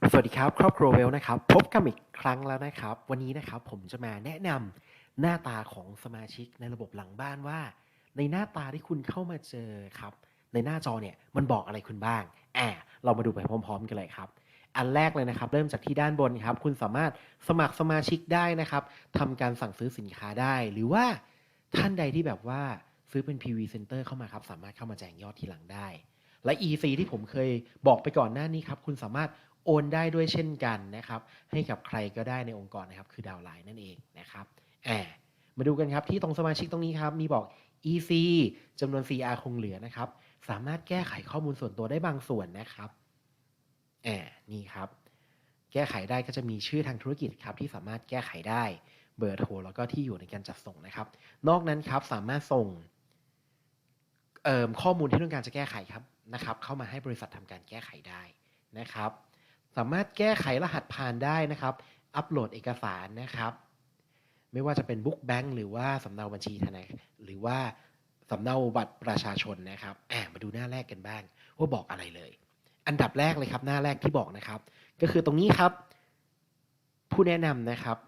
สวัสดีครับ ครอบครัวเวลนะครับ พบกันอีกครั้งแล้วนะครับ วันนี้นะครับผมจะมาแนะนำหน้าตาของสมาชิกในระบบหลังบ้านว่า ในหน้าตาที่คุณเข้ามาเจอครับ ในหน้าจอเนี่ยมันบอกอะไรคุณบ้างแอบเรามาดูไปพร้อม ๆ กันเลยครับ อันแรกเลยนะครับ เริ่มจากที่ด้านบนครับ คุณสามารถสมัครสมาชิกได้นะครับทำการสั่งซื้อสินค้าได้ หรือว่าท่านใดที่แบบว่าซื้อเป็น PV Center เข้ามาครับ สามารถเข้ามาแจงยอดทีหลังได้และ EC ที่ผมเคยบอกไปก่อนหน้านี้ครับ คุณสามารถ โอนได้ด้วยเช่นกันนะครับ ให้กับใครก็ได้ในองค์กรนะครับ คือดาวไลน์นั่นเองนะครับแอบมาดูกันครับที่ตรงสมาชิกตรงนี้ครับ มีบอก EC จำนวน CR คงเหลือนะครับ สามารถแก้ไขข้อมูลส่วนตัวได้บางส่วนนะครับแอบนี่ครับ แก้ไขได้ก็จะมีชื่อทางธุรกิจครับ ที่สามารถแก้ไขได้เบอร์โทรแล้วก็ที่อยู่ในการจัดส่งนะครับ นอกนั้นครับสามารถส่งข้อมูลที่ต้องการจะแก้ไขครับนะครับ เข้ามาให้บริษัททำการแก้ไขได้นะครับ สามารถแก้ไขรหัสผ่านได้นะครับ อัปโหลดเอกสารนะครับ ไม่ว่าจะเป็นบุ๊กแบงค์หรือว่าสำเนาบัญชีธนาคารหรือว่าสำเนาบัตรประชาชนนะครับแอบมาดูหน้าแรกกันบ้าง ว่าบอกอะไรเลย อันดับแรกเลยครับ หน้าแรกที่บอกนะครับ ก็คือตรงนี้ครับ ผู้แนะนำนะครับ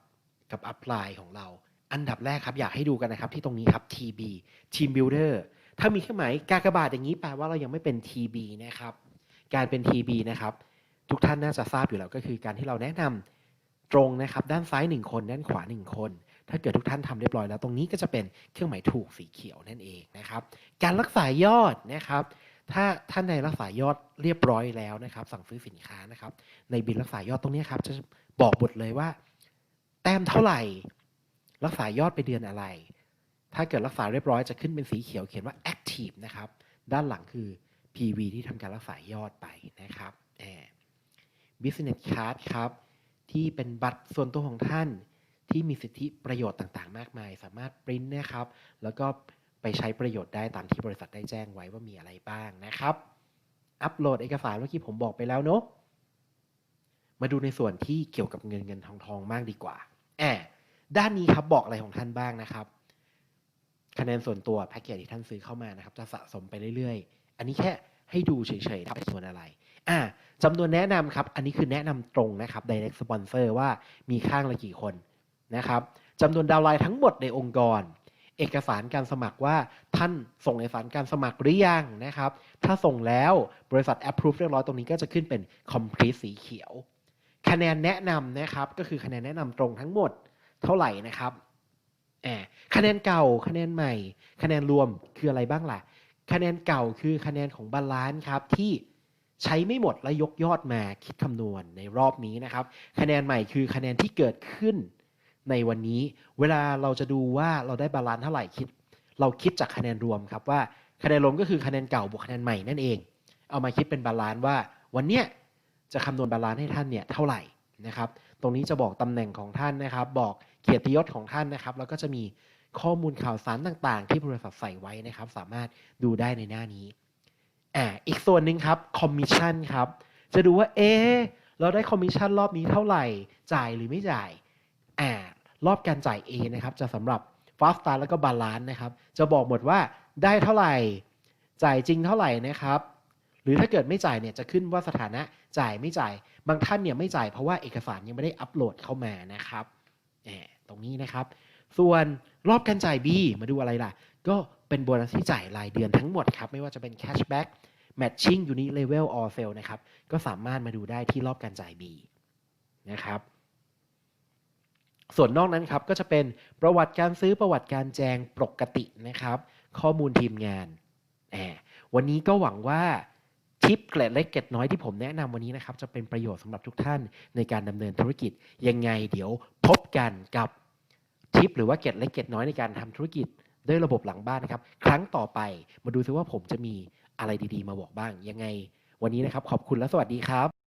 กับอัปไลน์ของเรา อันดับแรกครับ อยากให้ดูกันนะครับที่ตรงนี้ครับ TB Team Builder ถ้ามีเครื่องหมายกากบาทอย่างนี้แปลว่าเรายังไม่เป็น TB นะครับ การเป็น TB นะครับ ทุกท่านน่าจะทราบอยู่แล้วก็คือการที่เราแนะนำตรงนะครับ ด้านซ้าย 1 คน ด้านขวา 1 คน ถ้าเกิดทุกท่านทำเรียบร้อยแล้วตรงนี้ก็จะเป็นเครื่องหมายถูกสีเขียวนั่นเองนะครับ การรักษายอดนะครับ ถ้าท่านใดรักษายอดเรียบร้อยแล้วนะครับ สั่งซื้อสินค้านะครับ ในบินรักษายอดตรงนี้ครับจะบอกหมดเลยว่า แต้มเท่าไหร่ รักษายอดไปเดือนอะไร ถ้าเกิดรักษาเรียบร้อยจะขึ้นเป็นสีเขียวเขียนว่า active นะครับ ด้านหลังคือ PV ที่ทำการรักษายอดไปนะครับแอบ Business Card ครับ ที่เป็นบัตรส่วนตัวของท่าน ที่มีสิทธิประโยชน์ต่างๆ มากมาย สามารถปริ้นนะครับ แล้วก็ไปใช้ประโยชน์ได้ตามที่บริษัทได้แจ้งไว้ว่ามีอะไรบ้างนะครับ อัปโหลดเอกสารเมื่อกี้ผมบอกไปแล้วเนาะมาดูในส่วนที่เกี่ยวกับเงินเงินทองทองมากดีกว่าแอบด้านนี้ครับบอกอะไรของท่านบ้างนะครับ คะแนนส่วนตัวแพ็กเกจที่ท่านซื้อเข้ามานะครับ จะสะสมไปเรื่อยๆ อันนี้แค่ให้ดูเฉยๆนะครับส่วนอะไรอ่าจำนวนแนะนำครับ อันนี้คือแนะนำตรงนะครับ direct sponsor ว่ามีข้างละกี่คนนะครับจำนวนดาวไลน์ทั้งหมดในองค์กร เอกสารการสมัครว่าท่านส่งเอกสารการสมัครหรือยังนะครับ ถ้าส่งแล้วบริษัท approve เรียบร้อยตรงนี้ก็จะขึ้นเป็น complete สีเขียว คะแนนแนะนำนะครับ ก็คือคะแนนแนะนำตรงทั้งหมดเท่าไหร่นะครับแอบคะแนนเก่าคะแนนใหม่ คะแนนรวมคืออะไรบ้างล่ะ คะแนนเก่าคือคะแนนของบาลานซ์ครับที่ใช้ไม่หมดและยกยอดมาคิดคำนวณในรอบนี้นะครับ คะแนนใหม่คือคะแนนที่เกิดขึ้นในวันนี้ เวลาเราจะดูว่าเราได้บาลานซ์เท่าไหร่คิด เราคิดจากคะแนนรวมครับว่าคะแนนรวมก็คือคะแนนเก่าบวกคะแนนใหม่นั่นเอง เอามาคิดเป็นบาลานซ์ว่า วันเนี้ยจะคำนวณบาลานซ์ให้ท่านเนี่ยเท่าไหร่นะครับ ตรงนี้จะบอกตำแหน่งของท่านนะครับ บอกเกียรติยศของท่านนะครับ แล้วก็จะมี ข้อมูลข่าวสารต่างๆ ที่บริษัทใส่ไว้นะครับ สามารถดูได้ในหน้านี้อ่าอีกส่วนหนึ่งครับคอมมิชชั่นครับจะดูว่าเอ๊เราได้คอมมิชชั่นรอบนี้เท่าไหร่จ่ายหรือไม่จ่ายอ่ารอบการจ่าย A นะครับจะสำหรับ Fast Start แล้วก็ Balance นะครับ จะบอกหมดว่าได้เท่าไหร่ จ่ายจริงเท่าไหร่นะครับ หรือถ้าเกิดไม่จ่ายเนี่ยจะขึ้นว่าสถานะจ่ายไม่จ่าย บางท่านเนี่ยไม่จ่ายเพราะว่าเอกสารยังไม่ได้อัปโหลดเข้ามานะครับแหมตรงนี้นะครับ ส่วนรอบการจ่าย B มาดูอะไรล่ะ ก็เป็นโบนัสที่จ่ายรายเดือนทั้งหมดครับ ไม่ว่าจะเป็น cashback matching unit level or sale นะครับ ก็สามารถมาดูได้ที่รอบการจ่าย B นะครับ ส่วนนอกนั้นครับ ก็จะเป็นประวัติการซื้อประวัติการแจงปกตินะครับ ข้อมูลทีมงานแวันนี้ก็หวังว่าทิปเกล็ดเล็กเกล็ดน้อยที่ผมแนะนำวันนี้นะครับ จะเป็นประโยชน์สำหรับทุกท่านในการดำเนินธุรกิจยังไงเดี๋ยวพบกันกับ ทิปหรือว่าเก็ดเล็กเก็ดน้อยในการทำธุรกิจด้วยระบบหลังบ้านนะครับ ครั้งต่อไปมาดูซิว่าผมจะมีอะไรดีๆ มาบอกบ้างยังไง วันนี้นะครับขอบคุณและสวัสดีครับ